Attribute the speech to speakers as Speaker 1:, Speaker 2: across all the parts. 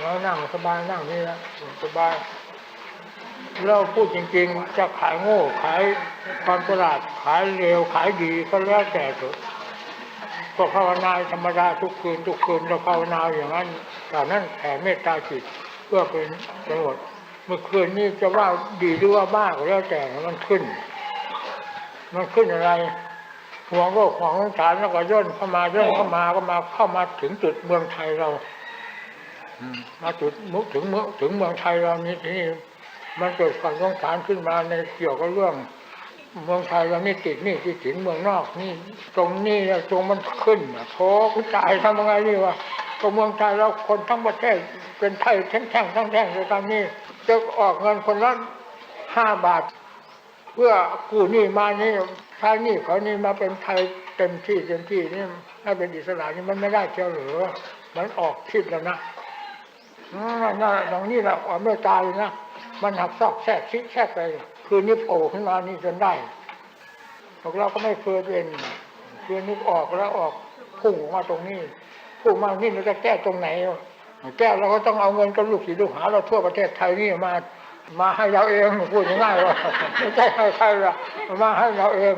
Speaker 1: เรานั่งสบายนั่งนี่แล้วสบายเราพูดจริงๆ จะขายโง่ขายความประหลาดขายเร็วขายดีก็แล้วแต่เถอะก็ภาวนาธรรมดาทุกคืนทุกคืนเราภาวนาอย่างนั้นแต่นั้นแผ่เมตตาจิตเพื่อเป็นประโยชน์เมื่อคืนนี้จะว่าดีหรือว่าบ้าก็แล้วแต่มันขึ้น มันขึ้นอะไรห่วงโลกห่วงสงสารแล้วก็ย่นเข้ามาย่นเข้ามาก็มาเข้ามาถึงจุดเมืองไทยเรา มาจุดมุถึงเมืองถึงเมืองไทยเรานี้ที่นี่มันเกิดความสงสารขึ้นมาในเกี่ยวกับเรื่อง เมืองไทยเรานี่ติดนี่ที่สินเมืองนอกนี่ ตรงนี้นะตรงมันขึ้นอะโคุณจ่ายทำยังไงนี่วะก็เมืองไทยเราคนทั้งประเทศเป็นไทยทั้งแท่งทั้งแท่งเลยตอนนี้จะออกเงินคนละห้าบาท เพื่อกู้นี้มานี่ใช้นี้เขานี่มาเป็นไทยเต็มที่เต็มที่นี่ให้เป็นอิสระนี่มันไม่ได้เชียวหรือมันออกคิดแล้วนะ นั่นตรงนี้แหละความเมตตาเลยนะมันหักซอกแทรกซิแทรกไป คืนนี้โผล่ขึ้นมานี่จนได้พวกเราก็ไม่เคยเป็นคืนนี้ออกแล้วออกพุ่งออกมาตรงนี้พุ่งมานี่เราจะแก้ตรงไหนแก้เราก็ต้องเอาเงินกับลูกศิษย์ลูกหาเราทั่วประเทศไทยนี่มา มาให้เราเองพูดง่ายๆว่าไม่ใช่ให้ใครละมาให้เราเอง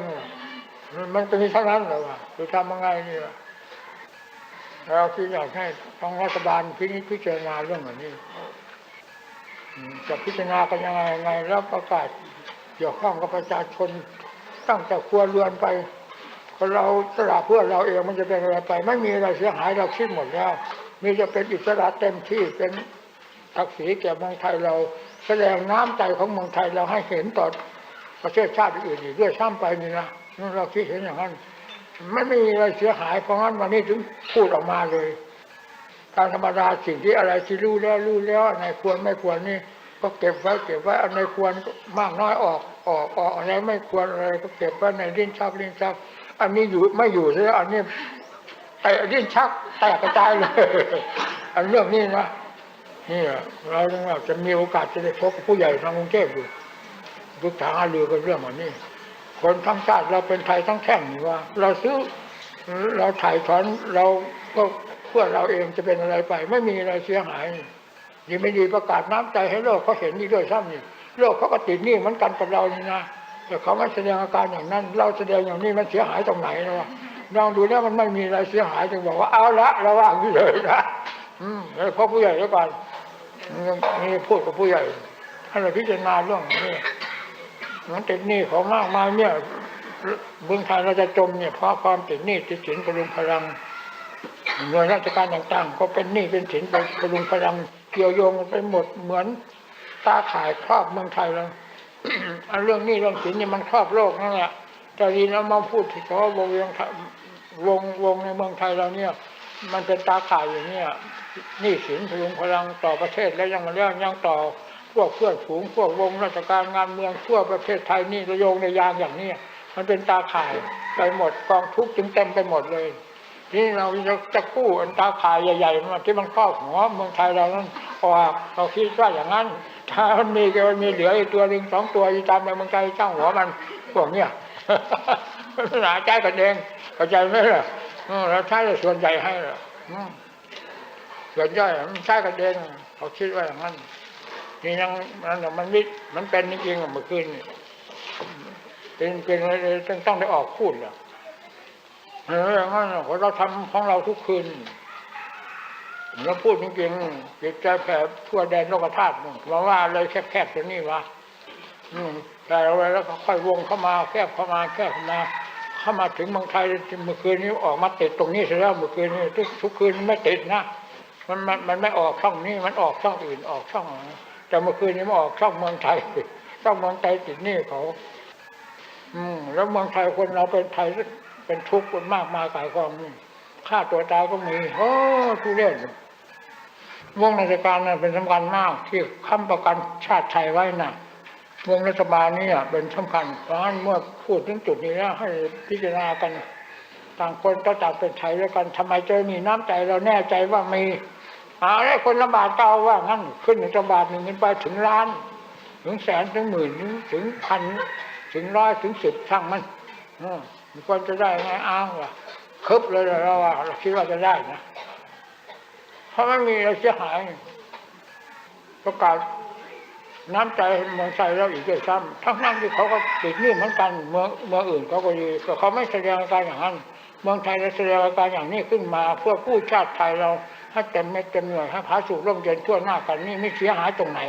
Speaker 1: มันเป็นเท่านั้นเลยวะคือทำยังไงนี่วะ เราที่อยากให้ทางรัฐบาลพินิจพิจารณาเรื่องแบบนี้จะพิจารณากันยังไงไงแล้วประกาศเกี่ยวข้องกับประชาชนตั้งแต่ครัวเรือนไปเราสละเพื่อเราเองมันจะเป็นอะไรไป ไม่มีอะไรเสียหายเราคิดหมดแล้ว มีจะเป็นอิสระเต็มที่เป็นศักดิ์ศรีแก่เมืองไทยเราแสดงน้ำใจของเมืองไทยเราให้เห็นต่อประเทศชาติอื่นอีกด้วยซ้ำไปนี่นะเราคิดเห็นอย่างนั้น ไม่มีอะไรเสียหายเพราะงั้นวันนี้ถึงพูดออกมาเลยตามธรรมดาสิ่งที่อะไรที่รู้แล้วรู้แล้วอันไหนควรไม่ควรนี่ ก็เก็บไว้เก็บไว้อันไหนควรมากน้อยออกออกออกอะไรไม่ควรอะไรก็เก็บไว้ในลิ้นชักลิ้นชัก อันนี้อยู่ไม่อยู่แล้วอันนี้ไอ้ลิ้นชักแตกกระจายเลยอันเรื่องนี้นะนี่อะเราต้องว่าจะมีโอกาสจะได้พบผู้ใหญ่ทางกรุงเทพอยู่ทุกทางหาเรือกันเรื่องอันนี้ คนทั้งชาติเราเป็นไทยทั้งแท่งนี่ว่า เราซื้อเราถ่ายถอนเราก็เพื่อเราเองจะเป็นอะไรไป ไม่มีอะไรเสียหายดีไม่ดีประกาศน้ำใจให้โลกเขาเห็นนี่ด้วยซ้ำนี่โลกเขาก็ติดหนี่เหมือนกันกับเรานี่นะแต่เขาไม่แสดงอาการอย่างนั้น เราแสดงอย่างนี้มันเสียหายตรงไหนนะวะลองดูแล้วมันไม่มีอะไรเสียหายจึงบอกว่าเอาละเราว่างที่เลยนะอืมแล้วพอผู้ใหญ่แล้วกันนี่พูดกับผู้ใหญ่ให้เราพิจารณาเรื่องนี้ มันติดหนี้ของมากมายเนี่ยเมืองไทยเราจะจมเนี่ยเพราะความติดหนี้ติดสินประดุงพลังหน่วยราชการต่างๆ ก็เป็นหนี้เป็นสินไปประดุงพลังเกี่ยวโยงไปหมดเหมือนตาข่ายครอบเมืองไทยเราอันเรื่องหนี้เรื่องสินเนี่ยมันครอบโลกนั่นแหละแต่ดีเรามาพูดถึงว่าวงเวียงวงวงในเมืองไทยเราเนี่ย มันเป็นตาข่ายอย่างเนี้ยหนี้สินพลุงพลังต่อประเทศแล้วยังมาเรื่องยังต่อ พวกเพื่อนฝูงพวกวงราชการงานเมืองทั่วประเทศไทยนี่ระโยงในยางอย่างนี้มันเป็นตาข่ายไปหมดกองทุกข์จึงเต็มไปหมดเลยนี่เราจะจะกู้อันตาข่ายใหญ่ๆมาที่มันครอบหัวเมืองไทยเรานั้นออกเราคิดว่าอย่างนั้น ถ้ามันมีก็มันมีเหลืออีกตัวหนึ่งสองตัวอยู่ตามในเมืองไทยเจ้าหัวมันพวกเนี้ยมันหาใจกันเองเข้าใจไหมล่ะเราใช้ส่วนใหญ่ให้ล่ะส่วนใหญ่มันใช้กันเองเขาคิดว่าอย่างนั้น นี่ยังมันมันมิดมันเป็นจริงๆเมื่อคืนเป็นเป็นต้องต้องได้ออกพูดเหรอเอออย่างนั้นเราทำของเราทุกคืนเราพูดจริงๆจิตใจแผ่ทั่วแดนโลกธาตุมาว่าเลยแคบๆตัวนี้วะแต่เราแล้วก็ค่อยวงเข้ามาแคบเข้ามาแคบเข้ามาเข้ามาถึงเมืองไทยเมื่อคืนนี้ออกมาติดตรงนี้เสร็จแล้วเมื่อคืนนี้ทุกทุกคืนไม่ติดนะมันมันมันไม่ออกช่องนี้มันออกช่องอื่นออกช่อง แต่เมื่อคืนนี้มาออกช่องเมืองไทยช่องเมืองไทยติดหนี่เขา อืมแล้วเมืองไทยคนเราเป็นไทยเป็นทุกข์คนมากมายกายกองนี่ฆ่าตัวตายก็มีโอ้ทุเรศวงราชการนั้นเป็นสำคัญมาก ที่ค้ำประกันชาติไทยไว้น่ะวงรัฐบาลนี่เป็นสำคัญเพราะนั้นเมื่อพูดถึงจุดนี้แล้วให้พิจารณากัน ต่างคนก็ต่างเป็นไทยแล้วกันทำไมจะมีน้ำใจเราแน่ใจว่ามี เอาแล้คนละบาทเก่าว่างั้นขึ้นหนึ่งบาทหนึ่งขึ้นไปถึงล้าน ถึงแสนถึงหมื่นถึงพันถึงร้อยถึงสิบช่างมันมันควรจะได้ไงอ้างว่ะคึบเลยเราว่าเราคิดว่าจะได้นะเพราะไม่มีอะไรเสียหายประกาศน้ำใจเมืองไทยเราอีกด้วยซ้ำทั้งนั้นที่เขาก็ติดหนี่เหมือนกันเมืองเมืองอื่นเขาก็ดีแต่เขาไม่แสดงอาการอย่างนั้น เมืองไทยเราแสดงอาการอย่างนี้ขึ้นมา เพื่อผู้ชาติไทยเรา ให้เต็มเม็ดเต็มหน่วยให้ผาสุกร่มเย็นทั่วหน้ากันนี่ไม่เสียหายตรงไหน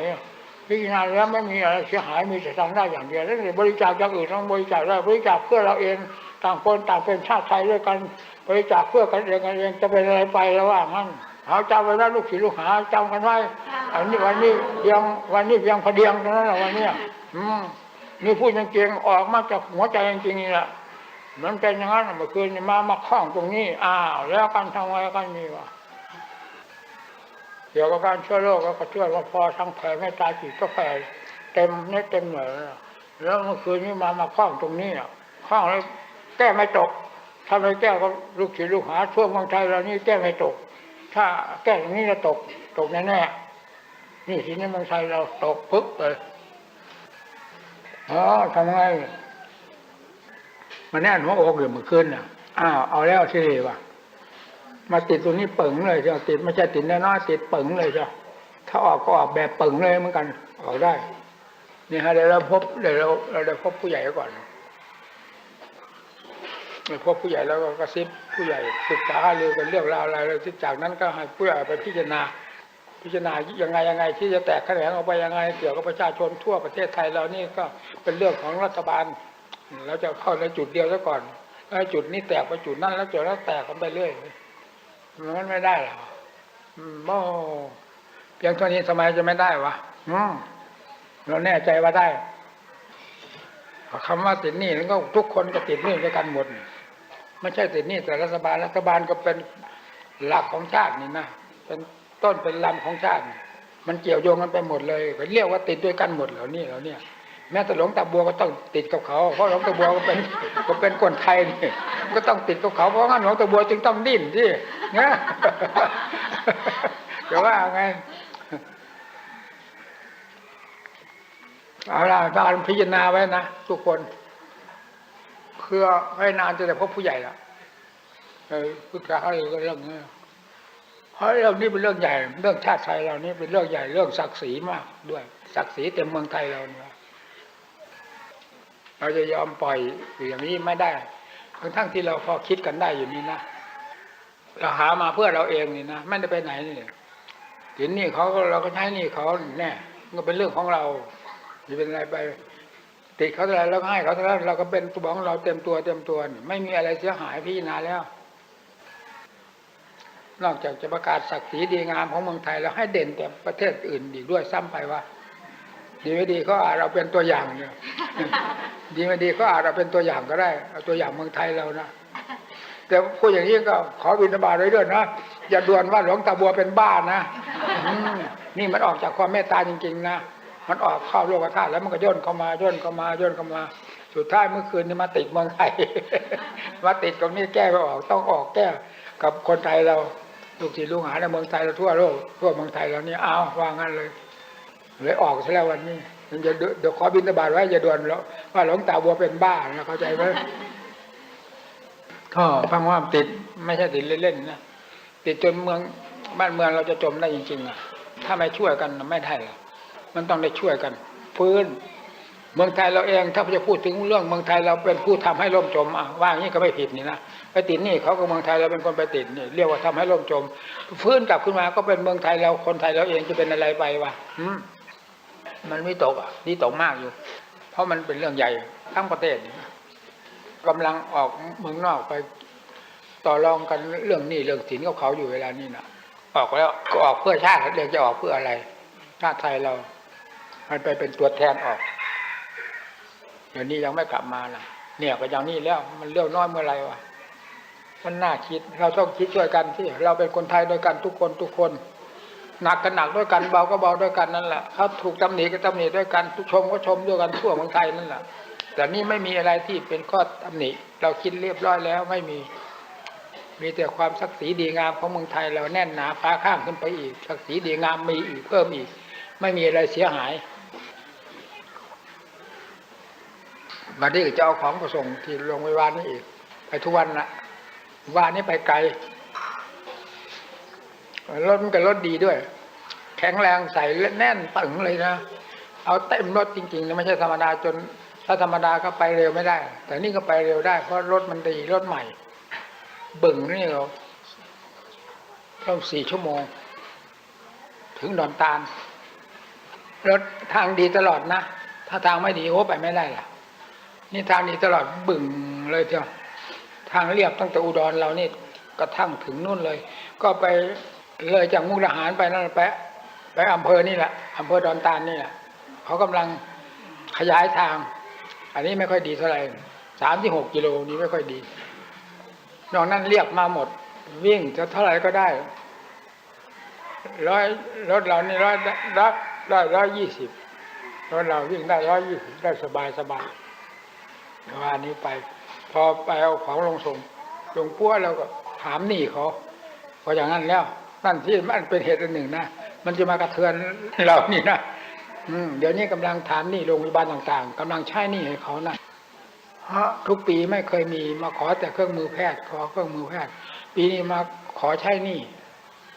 Speaker 1: พิจารณาแล้วไม่มีอะไรเสียหายมีแต่ทำได้อย่างเดียวแล้วจะบริจาคอย่างอื่นต้องบริจาคได้บริจาคเพื่อเราเองต่างคนต่างเป็นชาติไทยด้วยกันบริจาคเพื่อกันเองกันเองจะเป็นอะไรไปแล้วว่างั้นเอาจำไว้นะลูกศิษย์ลูกหาจำกันไว้อันนี้วันนี้เพียงวันนี้เพียงพอเดียงเท่านั้นแหละวันเนี้ยอืมนี่พูดจริงๆออกมาจากหัวใจจริงๆนี่แหละมันเป็นอย่างนั้นเมื่อคืนนี่มามาคล้องตรงนี้อ้าวแล้วกันทำไมกันนี่วะ เกี่ยวกับการช่วยโลกแล้วก็ช่วยว่าพอทั้งแผ่ไม่ตายจิตก็แผ่เต็มเน็ตเต็มเหนือแล้วเมื่อคืนนี้มามาคล้องตรงนี้อะคล้องแล้วแก้ไม่ตกถ้าไม่แก้ก็ลูกศิษย์ลูกหาทั่วเมืองไทยเรานี่แก้ไม่ตก ถ้าแก้อย่างนี้จะตกตกแน่ๆนี่ทีนี้เมืองไทยเราตกปึ๊บเลยอ๋อทำไงมันแน่นหัวอกอยู่เมื่อคืนน่ะอ้าวเอาแล้วสิวะ มาติดตรงนี้เปิงเลยเจ้าติดไม่ใช่ติดน้อยๆติดเปิงเลยเจ้าถ้าออกก็ออกแบบเปิงเลยเหมือนกัน ออกได้นี่ฮะเดี๋ยวเราพบเดี๋ยวเราเราได้พบผู้ใหญ่ก่อนพบผู้ใหญ่แล้วก็กระซิบผู้ใหญ่ศึกษาหารือกันเรื่องราวอะไรแล้วจากนั้นก็ให้ผู้ใหญ่ไปพิจารณา พิจารณายังไงยังไง ที่จะแตกแขนงออกไปยังไงเกี่ยวกับประชาชนทั่วประเทศไทยเรานี่ก็เป็นเรื่องของรัฐบาลเราจะเข้าในจุดเดียวซะก่อนถ้าจุดนี้แตกไปจุดนั้นแล้วจุดนั้นแตกกันไปเรื่อย มันไม่ได้หรอกอืมโอ้เพียงเท่านี้ทำไมจะไม่ได้วะอืมเราแน่ใจว่าได้คำว่าติดหนี้นั้นก็ทุกคนก็ติดหนี้ด้วยกันหมดไม่ใช่ติดหนี้แต่รัฐบาลรัฐบาลก็เป็นหลักของชาตินี่นะเป็นต้นเป็นลำของชาติ มันเกี่ยวโยงกันไปหมดเลยเรียกว่าติดด้วยกันหมดเหล่านี้เหล่านี้ แม้แต่หลวงตาบัวก็ต้องติดกับเขา เพราะหลวงตาบัวก็เป็นก็เป็นคนไทยนี่ก็ต้องติดกับเขาเพราะงั้นหลวงตาบัวจึงต้องดิ้นที่นะจะว่าไงเอาล่ะพากันพิจารณาไว้นะทุกคนเพื่อให้นานจะได้พบผู้ใหญ่ละเออพุทธะอะไรก็เรื่องนี้เพราะเรื่องนี้เป็นเรื่องใหญ่ เรื่องชาติไทยเรานี่เป็นเรื่องใหญ่เรื่องศักดิ์ศรีมากด้วย ศักดิ์ศรีเต็มเมืองไทยเราเนี่ย เราจะยอมปล่อยอย่างนี้ไม่ได้ทั้งทั้งที่เราพอคิดกันได้อยู่นี่นะเราหามาเพื่อเราเองนี่นะไม่ได้ไปไหนนี่ถึงนี่เขาก็เราก็ใช้นี่เขาแน่มันก็เป็นเรื่องของเราจะเป็นอะไรไป ติดเขาเท่าไรแล้วก็ให้เขาเท่านั้นเราก็เป็นตัวของเราเต็มตัวเต็มตัวไม่มีอะไรเสียหายพี่นาแล้ว นอกจากจะประกาศศักดิ์ศรีดีงามของเมืองไทยแล้วให้เด่นแต่ประเทศอื่นอีกด้วยซ้ำไปว่า ดีไม่ดีก็อาจเราเป็นตัวอย่างเนี่ยดีไม่ดีก็อาจเราเป็นตัวอย่างก็ได้เอาตัวอย่างเมืองไทยเรานะแต่พูดอย่างนี้ก็ขอบิณฑบาตไว้ด้วยนะอย่าด่วนว่าหลวงตาบัวเป็นบ้านะอืมนี่มันออกจากความเมตตาจริง ๆ นะมันออกเข้าโลกธาตุแล้วมันก็ย่นเข้ามาย่นเข้ามาย่นเข้ามาสุดท้ายเมื่อคืนนี่มาติดเมืองไทยมาติดตรงนี้แก้ไม่ออกต้องออกแก้กับคนไทยเราลูกศิษย์ลูกหาในเมืองไทยเราทั่วโลกทั่วเมืองไทยเรานี่เอาว่างั้นเลย เลยออกซะแล้ววันนี้มันจะเดี๋ยวขอบินตบาตไว้อย่าด่วนแล้วว่าหลวงตาบัวเป็นบ้านะเข้าใจไหมก็ฟังว่าติดไม่ใช่ติดเล่นๆนะติดจนเมืองบ้านเมืองเราจะจมได้จริงๆอะ ถ้าไม่ช่วยกันไม่ได้หรอกมันต้องได้ช่วยกันฟื้นเมืองไทยเราเองถ้าจะพูดถึงเรื่องเมืองไทยเราเป็นผู้ทำให้ล่มจมอะว่าอย่างนี้ก็ไม่ผิดนี่นะไปติดนี่เขาก็เมืองไทยเราเป็นคนไปติดนี่เรียกว่าทำให้ล่มจม ฟื้นกลับขึ้นมาก็เป็นเมืองไทยเราคนไทยเราเองจะเป็นอะไรไปวะอื มันไม่ตกอะนี่ตกมากอยู่ เพราะมันเป็นเรื่องใหญ่ทั้งประเทศนี่กำลังออกเมืองนอกไปต่อรองกันเรื่องนี้เรื่องสินกับเขาอยู่เวลานี้นะออกแล้วก็ออกเพื่อชาติเรียกจะออกเพื่ออะไร ชาติไทยเรา มันไปเป็นตัวแทนออก เดี๋ยวนี้ยังไม่กลับมานะเนี่ยก็อย่างนี้แล้ว มันเรื่องน้อยเมื่อไหรวะมันน่าคิด เราต้องคิดช่วยกันที่เราเป็นคนไทยด้วยกันทุกคนทุกคน หนักกันหนักด้วยกันเบาก็เบาด้วยกันนั่นแหละเขาถูกตำหนิก็ตำหนิด้วยกันชมก็ชมด้วยกันทั่วเมืองไทยนั่นแหละแต่นี่ไม่มีอะไรที่เป็นข้อตำหนิเราคิดเรียบร้อยแล้วไม่มี มีแต่ความศักดิ์ศรีดีงามของเมืองไทยเราแน่นหนาฟ้าข้ามขึ้นไปอีกศักดิ์ศรีดีงามมีอีกเพิ่มอีก ไม่มีอะไรเสียหายมาที่จะเอาของไปส่งที่โรงพยาบาลนี่อีก ไปทุกวันละวานนี้ไปไกล รถมันก็รถดีด้วย
Speaker 2: แข็งแรงใส่แน่นตึงเลยนะเอาเต็มรถจริงๆนะไม่ใช่ธรรมดาจนถ้าธรรมดาก็ไปเร็วไม่ได้ แต่นี่ก็ไปเร็วได้ เพราะรถมันดีรถใหม่ บึ่งนี่เราต้องสี่ชั่วโมง ถึงดอนตาลรถทางดีตลอดนะ ถ้าทางไม่ดีโอ้ไปไม่ได้ล่ะ นี่ทางดีตลอดบึ่งเลยเทียวทางเรียบตั้งแต่อุดรเรานี่กระทั่งถึงนู่นเลย ก็ไป เลยจากมุกดาหารไปนั่นไปไปอำเภอนี่แหละอำเภอดอนตาลนี่แหละเขากำลังขยายทาง อันนี้ไม่ค่อยดีเท่าไหร่สามที่หกกิโลนี้ไม่ค่อยดี นอกนั้นเรียบมาหมด วิ่งจะเท่าไหร่ก็ได้ร้อยรถเรานี่ร้อยร้อยร้อยร้อยยี่สิบรถเราวิ่งได้ร้อยยี่สิบได้สบายสบายวันนี้ไป พอไปเอาของลงส่งลงปั้วเราก็ถามหนี้เขาพออย่างนั้นแล้ว นั่นที่มันเป็นเหตุอันหนึ่งนะมันจะมากระเทือนเรานี่นะอืมเดี๋ยวนี้กำลังถามนี้โรงพยาบาลต่าง ๆกำลังใช้นี้ให้เขานะเพราะทุกปีไม่เคยมีมาขอแต่เครื่องมือแพทย์ ขอเครื่องมือแพทย์ ปีนี้มาขอใช้นี้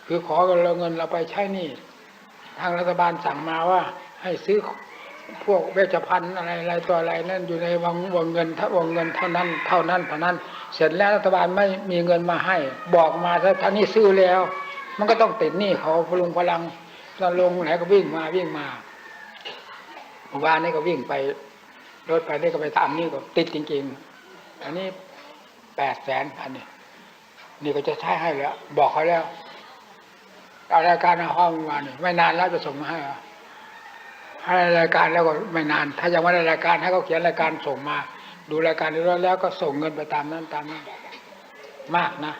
Speaker 2: คือขอเราเงินเราไปใช้นี้ทางรัฐบาลสั่งมาว่า ให้ซื้อพวกเวชภัณฑ์อะไรอะไรตัวอะไรนั่นอยู่ในวงวงเงินถ้าวงเงินเท่านั้น เท่านั้นเท่านั้น เสร็จแล้วรัฐบาลไม่มีเงินมาให้ บอกมาถ้าท่านี้ซื้อแล้ว มันก็ต้องติดหนี้เขาพลุงพลังตอนลงไหนก็วิ่งมาวิ่งมาเมื่อวานนี้ก็วิ่งไปรถไปนี่ก็ไปทำนี่ก็ติดจริง ๆ อันนี้แปดแสนอันนี้นี่ก็จะใช้ให้แล้ว บอกเขาแล้วเอารายการเอาห้องมาเนี่ยไม่นานแล้วจะส่งมาให้เอให้รายการแล้วก็ไม่นาน ถ้ายังไม่ได้รายการให้เขาเขียนรายการส่งมา ดูรายการนี้แล้วก็ส่งเงินไปตามนั้นตามนั้นมากนะ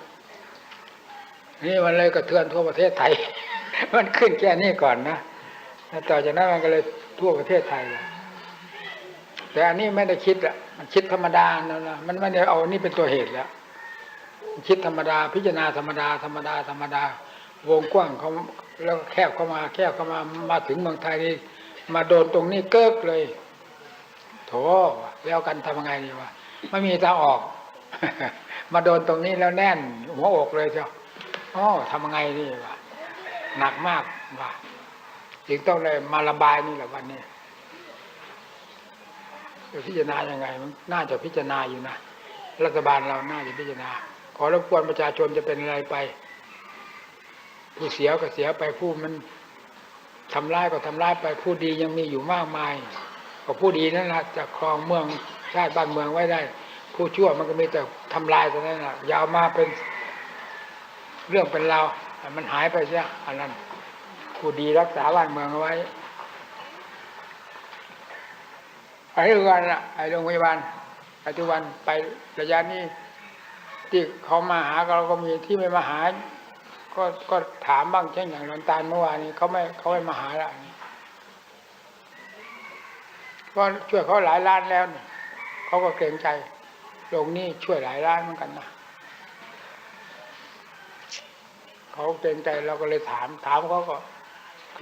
Speaker 2: นี่มันเลยกระเทือนทั่วประเทศไทย มันขึ้นแค่นี้ก่อนนะแล้วต่อจากนั้นมันก็เลยทั่วประเทศไทยเลยแต่อันนี้ไม่ได้คิดอะมันคิดธรรมดานะนะมันไม่ได้เอาอันนี้เป็นตัวเหตุแล้วมันคิดธรรมดา พิจารณาธรรมดาธรรมดาธรรมดาวงกว้างเขาแล้วแคบเข้ามา แคบเข้ามามาถึงเมืองไทยนี่มาโดนตรงนี้เกิกเลย โถแล้วกันทำยังไงดีวะไม่มีทางออก มาโดนตรงนี้แล้วแน่นหัวอกเลยเจ้า อ๋อทำยังไงดีวะหนักมากว่ะจึงต้องเลยมาระบายนี่แหละวันนี้จะพิจารณายังไงมันน่าจะพิจารณาอยู่นะรัฐบาลเราน่าจะพิจารณา ขอรบกวนประชาชนจะเป็นอะไรไป ผู้เสียก็เสียไปผู้มันทำร้ายก็ทำร้ายไปผู้ดียังมีอยู่มากมายก็ผู้ดีนั่นนะจะครองเมืองชาติบ้านเมืองไว้ได้ ผู้ชั่วมันก็มีแต่ทำลายเท่านั้นนะยาวมาเป็น เรื่องเป็นราวมันหายไปเสียอันนั้นผู้ดีรักษาบ้านเมืองเอาไว้ไปทุกวันละไปโรงพยาบาลไปทุกวันไประยะนี้ที่เขามาหาเราก็มีที่ไม่มาหา ก็ก็ถามบ้างเช่นอย่างหลวงตาลเมื่อวานนี้เขาไม่เขาไม่มาหาละก็ช่วยเขาหลายล้านแล้วเนี่ยเขาก็เกรงใจลงนี่ช่วยหลายล้านเหมือนกันนะ เขาเกรงใจเราก็เลยถาม ถามเขาก็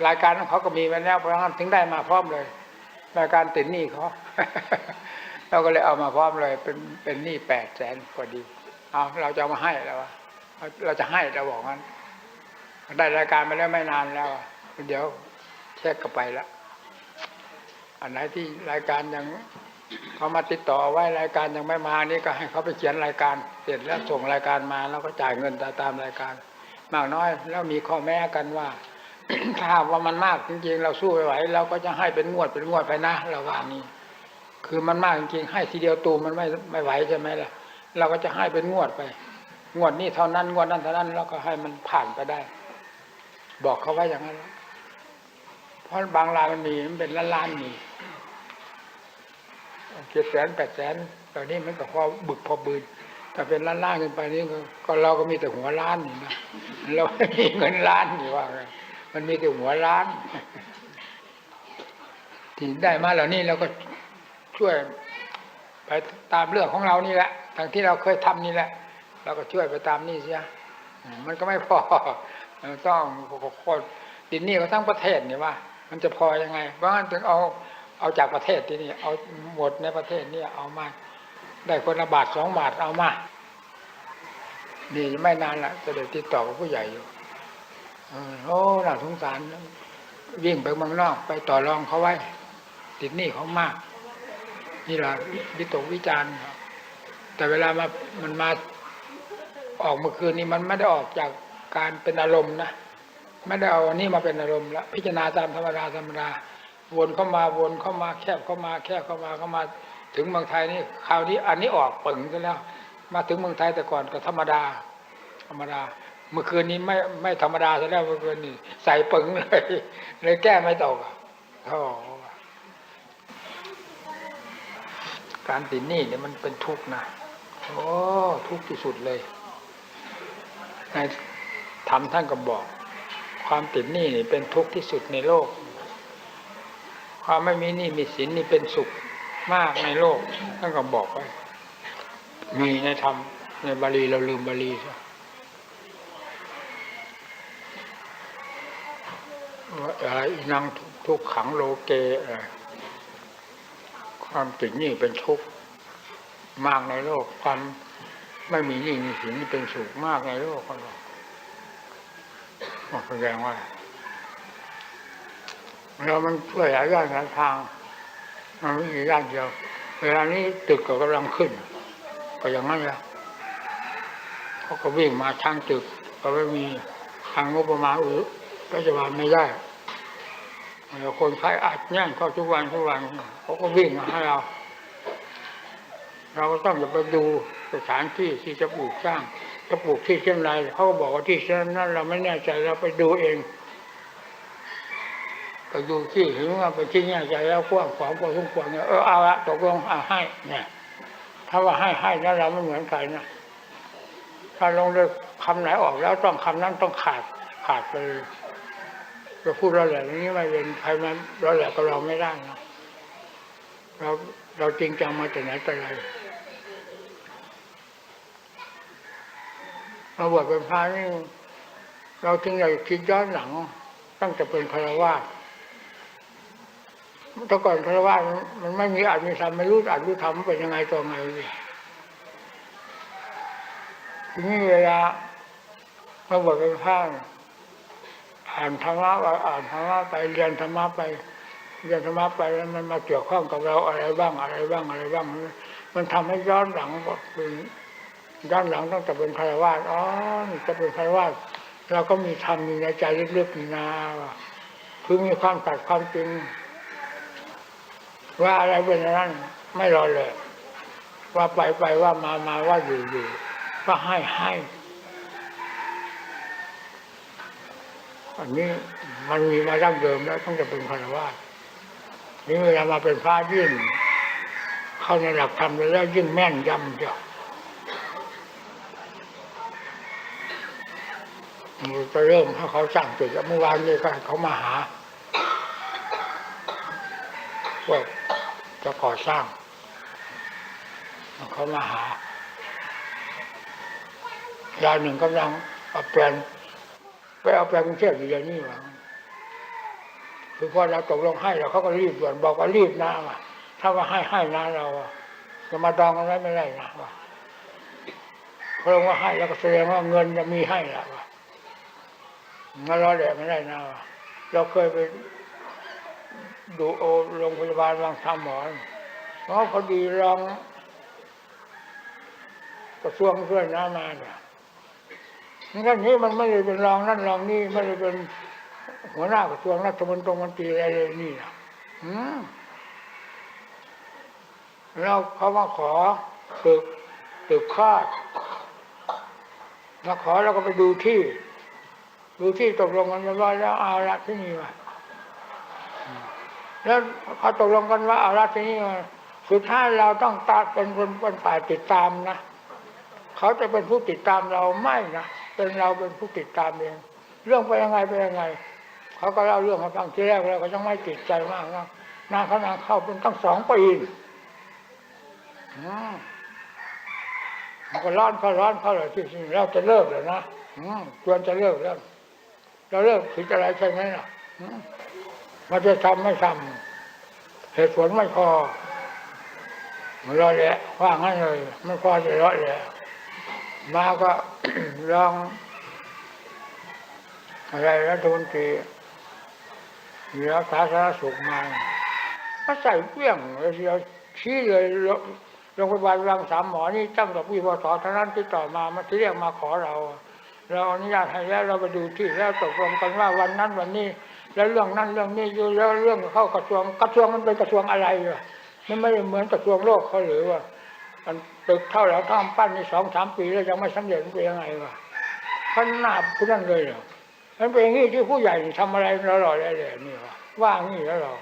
Speaker 2: รายการของเขาก็มีมาแล้วเพราะงั้นถึงได้มาพร้อมเลย รายการติดหนี้เขาเราก็เลยเอามาพร้อมเลย เป็นเป็นหนี้แปดแสนพอดีเอาเราจะมาให้แล้ววะเราเราจะให้เราบอกงั้นได้รายการมาแล้วไม่นานแล้วเดี๋ยวเช็คก็ไปละอันไหนที่รายการยังเขามาติดต่อไว้รายการยังไม่มานี่ก็ให้เขาไปเขียนรายการ เสร็จแล้วส่งรายการมาแล้วก็จ่ายเงินตามรายการ มากน้อย แล้วมีข้อแม้กันว่า ถ้าว่ามันมากจริงๆ เราสู้ไม่ไหวเราก็จะให้เป็นงวดเป็นงวดไปนะเราว่านี้ คือมันมากจริงๆให้ทีเดียวตูมมันไม่ไม่ไหวใช่ไหมล่ะ เราก็จะให้เป็นงวดไป งวดนี้เท่านั้นงวดนั้นเท่านั้นแล้วก็ให้มันผ่านไปได้ บอกเขาไว้อย่างนั้นเพราะบางรายมันมีมันเป็นล้านล้านๆมีเจ็ดแสนแปดแสนตอนนี้มันก็พอบึกพอบืน ถ้าเป็นล้านล้านๆขึ้นไปนี่ก็เราก็มีแต่หัวล้านนี่นะเราไม่มีเงินล้านนี่ว่ามันมีแต่หัวล้านที่ได้มาเหล่านี้เราก็ช่วยไปตามเรื่องของเรานี่แหละทางที่เราเคยทำนี่แหละเราก็ช่วยไปตามนี่เสียมันก็ไม่พอต้องคนดินนี่ก็ทั้งประเทศนี่ว่า มันจะพอยังไงเพราะงั้นถึงเอาเอาจากประเทศที่นี่เอาหมดในประเทศนี่เอามา ได้คนละบาทสองบาทเอามานี่ไม่นานละจะได้ติดต่อกับผู้ใหญ่อยู่โอ้น่าสงสาร วิ่งไปเมืองนอกไปต่อรองเขาไว้ ติดหนี้เขามาก นี่แหละวิตกวิจารณ์แต่เวลามามันมาออกเมื่อคืนนี้มันไม่ได้ออกจากการเป็นอารมณ์นะไม่ได้เอาอันนี้มาเป็นอารมณ์แล้วพิจารณาตามธรรมดาธรรมดาวนเข้ามาวนเข้ามาแคบเข้ามาแคบเข้ามาเข้ามา ถึงเมืองไทยนี่คราวนี้อันนี้ออกปึงกันแล้ว มาถึงเมืองไทยแต่ก่อนก็ธรรมดา ธรรมดา เมื่อคืนนี้ไม่ไม่ธรรมดาซะแล้วเมื่อคืนนี้ใส่ปึงเลย เลยแก้ไม่ตกอะโธ่การติดหนี้เนี่ยมันเป็นทุกข์นะโอ้ทุกข์ที่สุดเลยในธรรมท่านก็บอก ความติดหนี้นี่เป็นทุกข์ที่สุดในโลก ความไม่มีหนี้มีสินนี่เป็นสุข มากในโลกท่านก็บอกไว้มีในธรรมในบาลีเราลืมบาลีซะว่าอะไรนังทุกขังโลเกะความติดหนี้เป็นทุกข์มากในโลกความไม่มีหนี้มีสินนี่เป็นสุขมากในโลกก็บอกแสดงว่าเรามันช่วยหลายด้านหลายทาง มันไม่มีด้านเดียว เวลานี้ตึกก็กำลังขึ้น ก็อย่างนั้นแหละเขาก็วิ่งมาทางตึก ก็ไม่มีทางงบประมาณอือรัฐบาลไม่ได้แล้วคนไข้อัดแน่นเข้าทุกวันทุกวันเขาก็วิ่งมาให้เรา เราก็ต้องจะไปดูสถานที่ที่จะปลูกสร้างจะปลูกที่เชียงรเขาก็บอกว่าที่เชียงนั้นเราไม่แน่ใจเราไปดูเอง ไปดูที่ถึงว่าไปที่แน่ใจแล้วกว้างขวางพอสมควรเนี่ยเออเอาละตกลงเอาให้ เนี่ยถ้าว่าให้ให้แล้วเราไม่เหมือนใครนะถ้าลงเลยคำไหนออกแล้วต้องคำนั้นต้องขาดขาดไปเลยจะพูดเราแหละนี้ไม่เป็นใครมาเราแหละกับเราไม่ได้นะเราเราจริงจังมาแต่ไหนแต่ไรเราบวชเป็นพระนี่เราจึงอยากคิดย้อนหลังตั้งแต่เป็นคารวาส แต่ก่อนคารวามันไม่มีอาจมีธรรมไม่รู้อาจรู้ธรรมเป็นยังไงตัวไงทีนี้เวลามาบวชเป็นพระอ่านธรรมะไปอ่านธรรมะไปเรียนธรรมะไปเรียนธรรมะไปแล้วมันมาเกี่ยวข้องกับเราอะไรบ้างอะไรบ้างอะไรบ้าง มันทำให้ย้อนหลังบอกเป็นย้อนหลังตั้งแต่เป็นคารวาสอ๋อนี่จะเป็นคารวาสเราก็มีธรรมมีในใจลึกๆนี่นาว่าคือมีความตัดความจริง ว่าอะไรเป็นนั้นไม่รอเลย ว่าไปไปว่ามามาว่าอยู่อยู่ว่าให้ให้อันนี้มันมีมาดั้งเดิมแล้วต้องจะเป็นคารวานี่เวลามาเป็นพระยิ่งเข้าในหลักธรรมแล้วยิ่งแม่นยำเดียวมันจะเริ่มให้เขาสั่งตึกแล้วเมื่อวานนี้ก็เขามาหาพวก จะก่อสร้างเขามาหายายหนึ่งกำลังเอาแปลนไปเอาแปลนกรุงเทพอยู่เดี๋ยวนี้ว่าคือพอเราตกลงให้เราเขาก็รีบด่วนบอกว่ารีบนะว่าถ้าว่าให้ให้นะเราจะมาดองกันไว้ไม่ได้นะว่าเขาลงว่าให้แล้วก็แสดงว่าเงินจะมีให้แล้วว่างั้นเราแดกไม่ได้นะว่าเราเคยไป ดูโอโรงพยาบาลบางทำหมอนเพราะพอดีรองกระทรวงช่วยน้ามาเนี่ยงั้นนี้มันไม่ได้เป็นรองนั่นรองนี่ไม่ได้เป็นหัวหน้ากระทรวงรัฐมนตรีมนตีอะไรเลยนี่นะอืมแล้วเขามาขอตึกตึกคาดมาขอแล้วก็ไปดูที่ ดูที่ตกลงกันเรียบร้อยแล้วเอาละที่นี่มา แล้วเขาตกลงกันว่าเอาละทีนี้สุดท้ายเราต้องตาเป็นคนเป็นฝ่ายติดตามนะเขาจะเป็นผู้ติดตามเราไม่นะเป็นเราเป็นผู้ติดตามเองเรื่องไปยังไงไปยังไง เขาก็เล่าเรื่องให้ฟังทีแรกแล้วก็ยังไม่ติดใจมากนะนางเขานางเข้าเป็นตั้งสองปีอืมมันก็ร้อนเขาร้อนเขาเลยที่นี่เราจะเลิกเลยนะอืมควรจะเลิกแล้วเราเลิกผิดอะไรใช่ไหมล่ะ มันจะทำไม่ทำเหตุผลไม่พอมันรอแหละว่างั้นเลยไม่พอจะรอแหละมาก็ลอง อะไรรัฐมนตรี
Speaker 1: เหลือสาธารณสุขมาก็ใส่เปี้ยงเลยทีเดียวชี้เลยโรงโรงพยาบาลรังสามหมอนี่ตั้งแต่ปีพศเท่านั้นที่ต่อมามาที่เรียกมาขอเรา เราอนุญาตให้แล้วเราไปดูที่แล้วตกลงกันว่าวันนั้นวันนี้ แล้วเรื่องนั้นเรื่องนี้อยู่แล้วเรื่องเข้ากระทรวงกระทรวงมันเป็นกระทรวงอะไรอะมันไม่เหมือนกระทรวงโลกเขาหรือว่า มันตึกเท่าแล้วท่อมปั้นนี่สองสามปีแล้วยังไม่สำเร็จเป็นยังไงวะขนาดผู้นั้นเลยเหรอมันเป็นอย่างนี้ที่ผู้ใหญ่ทำอะไรเราหล่อได้เลยนี่วะว่างี้แล้วเรา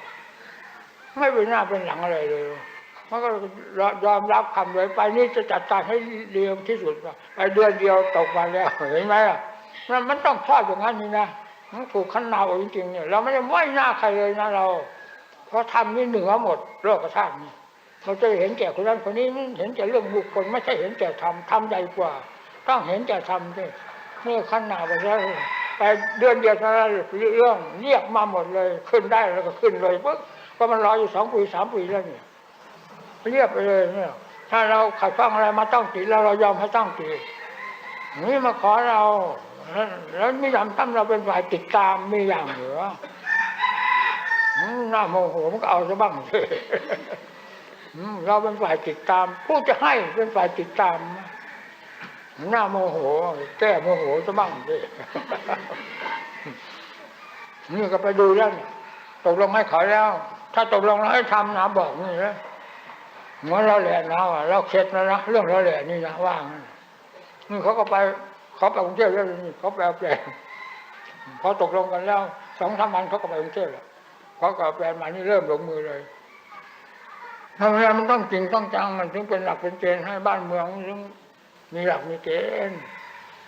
Speaker 1: ไม่เป็นหน้าเป็นหลังอะไรเลยมันก็ยอมรับคำเลยไปนี่จะจัดการให้เร็วที่สุดไปเดือนเดียวตกมาแล้วเห็นไหมอะมันมันต้องชอบอย่างนั้นนี่นะ มันถูกขันหนาจริงๆเนี่ยเราไม่ได้ไหวหน้าใครเลยนะเรา เพราะทำนี่เหนือหมดโลกธาตุนี่เราจะเห็นแก่คนนั้นคนนี้เห็นแก่เรื่องบุคคลไม่ใช่เห็นแก่ธรรมธรรมใหญ่กว่า ต้องเห็นแก่ธรรมด้วยนี่ขั้นหนาไปแล้วไปเดือนเดียวเท่านั้นเรื่องเรียกมาหมดเลยขึ้นได้แล้วก็ขึ้นเลยปุ๊บก็มันรออยู่สองปีสามปีแล้วเนี่ยเรียบไปเลยเนี่ยถ้าเราขัดข้องอะไรมาต้องตีแล้วเรายอมให้ต้องตีนี่มาขอเรา แล้วแล้วมีอย่างตั้มเราเป็นฝ่ายติดตามมีอย่างเหลืออืมน่าโมโหมันก็เอาซะบ้างสิอืมเราเป็นฝ่ายติดตาม ผู้จะให้เป็นฝ่ายติดตาม หน้าโมโห แก้โมโหจะบ้างดินี่ก็ไปดูแล้วเนี่ยตกลงให้เขาแล้ว ถ้าตกลงแล้วให้ทำนะบอกนี่นะเหมื่อนเราแหละนะว่าเราเข็ดแล้วนะเรื่องเราแหละนี่นะว่างนนี่เขาก็ไป เขาไปกรุงเทพแล้วนี่เขาไปเอาแปลงพอตกลงกันแล้วสองสามวันเขาก็ไปกรุงเทพแล้วเขาก็แปลงมานี่เริ่มลงมือเลยทำไมมันต้องจริงต้องจังมันถึงเป็นหลักเป็นเกณฑ์ให้บ้านเมืองถึงมีหลักมีเกณฑ์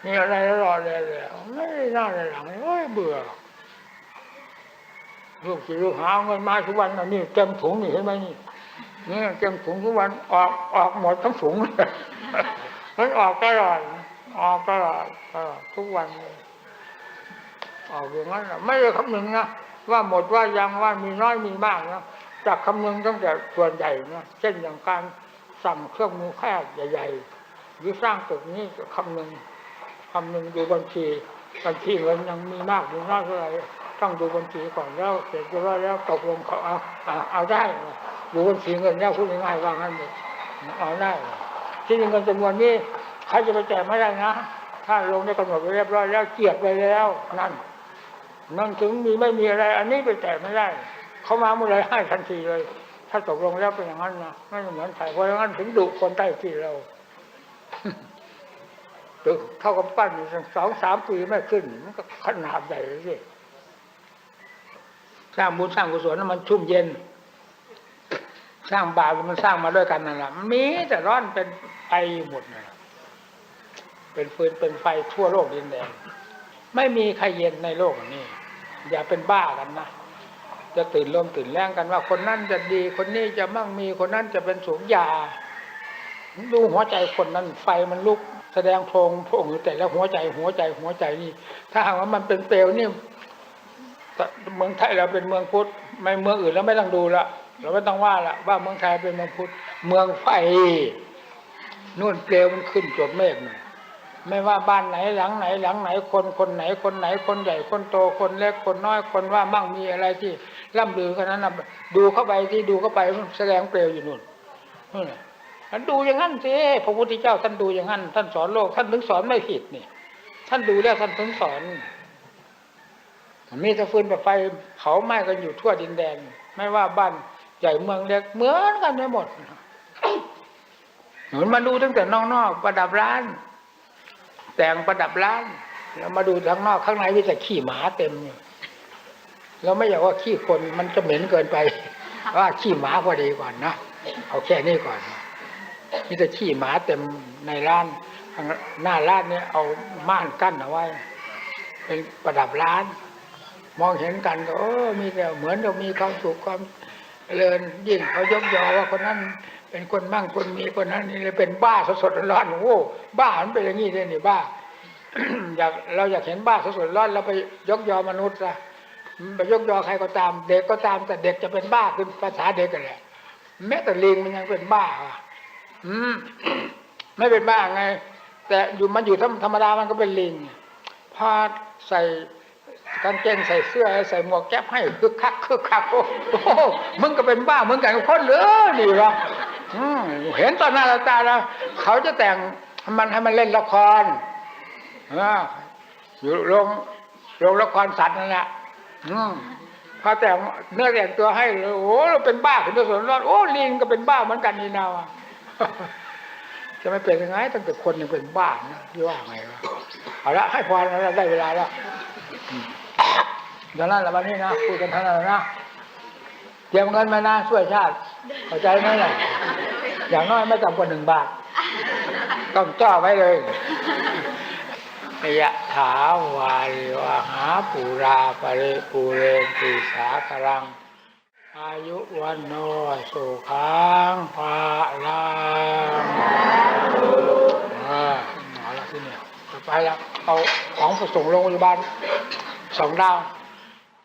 Speaker 1: มีอะไรแล้วรอเลยแล้วไม่ได้น่าเลยหลังเอ้ยเบื่อลูกสิลูกหาเงินมาทุกวันนะนี่เต็มถุงนี่เห็นไหมนี่นี่เต็มถุงทุกวันออกออกหมดทั้งถุงเลยมันออกตลอด ออกตลอดตลอดทุกวันออกอย่างนั้นไม่ได้คำนึงนะว่าหมดว่ายังว่ามีน้อยมีมากนะจากคำนึงตั้งแต่ส่วนใหญ่นะเช่นอย่างการสั่งเครื่องมือแพทย์ใหญ่ๆหรือสร้างตึกนี้คำนึงคำนึงดูบัญชีบัญชีเงินยังมีมากหรือน้อยเท่าไหร่ต้องดูบัญชีก่อนแล้วเสร็จแล้วแล้วตกลงเขาเอาเอาได้ดูบัญชีเงินแล้วพูดง่ายๆว่างั้นเลยเอาได้ที่เงินจำนวนนี้ ครจะไปแจกไม่ได้นะถ้าลงได้กำหนดไว้เรียบร้อยแล้วเกียรไปแล้วนั่นนั่นถึงมีไม่มีอะไร อันนี้ไปแจกไม่ได้ เขามาเมื่อไรให้ทันทีเลย ถ้าตกลงแล้วเป็นอย่างนั้นนะไม่เหมือนใครเพราะอย่างนั้นถึงดุคนใต้ที่เราตึกเท่ากับปั้นสองสามปีไม่ขึ้นมันก็ขนาดใหญ่เลยสิสร้างบุญสร้างกุศลนั้นมันชุ่มเย็น สร้างบาปมันสร้างมาด้วยกันนั่นแหละมีแต่ร้อนเป็นไฟหมดนะ เป็นฟืนเป็นไฟทั่วโลกดินแดนไม่มีใครเย็นในโลกนี้ อย่าเป็นบ้ากันนะจะตื่นลมตื่นแรงกันว่า คนนั้นจะดี คนนี้จะมั่งมีคนนั้นจะเป็นสูงยาดูหัวใจคนนั้นไฟมันลุก แสดงโพรงโพรงอยู่แต่ละหัวใจหัวใจหัวใจนี่ ถ้าหากว่ามันเป็นเปลวนี่แต่เมืองไทยเราเป็นเมืองพุทธไม่เมืองอื่นแล้วไม่ต้องดูละเราไม่ต้องว่าละว่าเมืองไทยเป็นเมืองพุทธเมืองไฟนู่นเปลวมันขึ้นจดเมฆนู่น ไม่ว่าบ้านไหนหลังไหนหลังไหนคนคนไหนคนไหนคนใหญ่คนโตคนเล็กคนน้อยคนว่ามั่งมีอะไรที่ล่ำลือกันนั้นนะดูเข้าไปที่ดูเข้าไปแสดงเปลวอยู่นู่นนู่นท่านดูอย่างนั้นสิพระพุทธเจ้าท่านดูอย่างนั้น ท่านสอนโลก ท่านถึงสอนไม่ผิดนี่ ท่านดูแล้วท่านถึงสอนมีต่ฟืนแบบไฟเผาไหม้กันอยู่ทั่วดินแดน ไม่ว่าบ้านใหญ่เมืองเล็กเหมือนกันไปหมดเหนุนมาดูตั้งแต่นอกๆประดับร้าน แต่งประดับร้านแล้วมาดูข้างนอกข้างในมีแต่ขี้หมาเต็มเราไม่อยากว่าขี้คนมันจะเหม็นเกินไป ว่าขี้หมาพอดีก่อนนะเอาแค่นี้ก่อนมีแต่ขี้หมาเต็มในร้านหน้าร้านเนี่ยเอาม่านกั้นเอาไว้ เป็นประดับร้าน มองเห็นกันก็เออมีแต่เหมือนเรามีความสุขความเจริญยิ่งเขายกยอว่าคนนั้น เป็นคนมั่งคนมีคนนั้นนี่เลยเป็นบ้าสดๆร้อนโอ้โหบ้ามันเป็นอย่างนี้เลยนี่บ้าอยากเราอยากเห็นบ้าสดๆร้อนเราไปยกยอมนุษย์ซะไปยกยอใครก็ตาม เด็กก็ตามแต่เด็กจะเป็นบ้าคือภาษาเด็กกันแหละแม้แต่ลิงมันยังเป็นบ้าอะอืมไม่เป็นบ้าไง แต่อยู่มันอยู่ธรรมดามันก็เป็นลิงพอใส่
Speaker 2: กางเกงใส่เสื้อใส่หมวกแก๊ปให้คึกคักคึกคักโอ้โหมึงก็เป็นบ้ามึงกันกับคนเหรือดีวะ เห็นตอนหน้าต่อตาแล้วเขาจะแต่งมันให้มันเล่นละครอ่าอยู่โรงโรงละครสัตว์นั่นแหละพอแต่งเนื้อแต่งตัวให้โอ้เราเป็นบ้าขึ้นมาสนรอดโอ้ลิงก็เป็นบ้าเหมือนกันนี่นาวะจะไม่เป็นยังไงตั้งแต่คนยังเป็นบ้านะที่ว่าไงวะเอาละให้พรแล้วได้เวลาแล้วอืมเดี๋ยวนั้นละวันนี้นะพูดกันเท่านั้นนะเตรียมเงินมานะช่วยชาติ เข้าใจไหมล่ะ อย่างน้อยไม่ต่ำกว่าหนึ่งบาท ต้องจ่อไว้เลยยะถาวาริวหาปูราปริปูเรนติสาครัง อายุวันโนสุขังภาลังอ่าเอาละที่เนี่ยไปแล้วเอาของไปส่งโรงพยาบาลสองดาว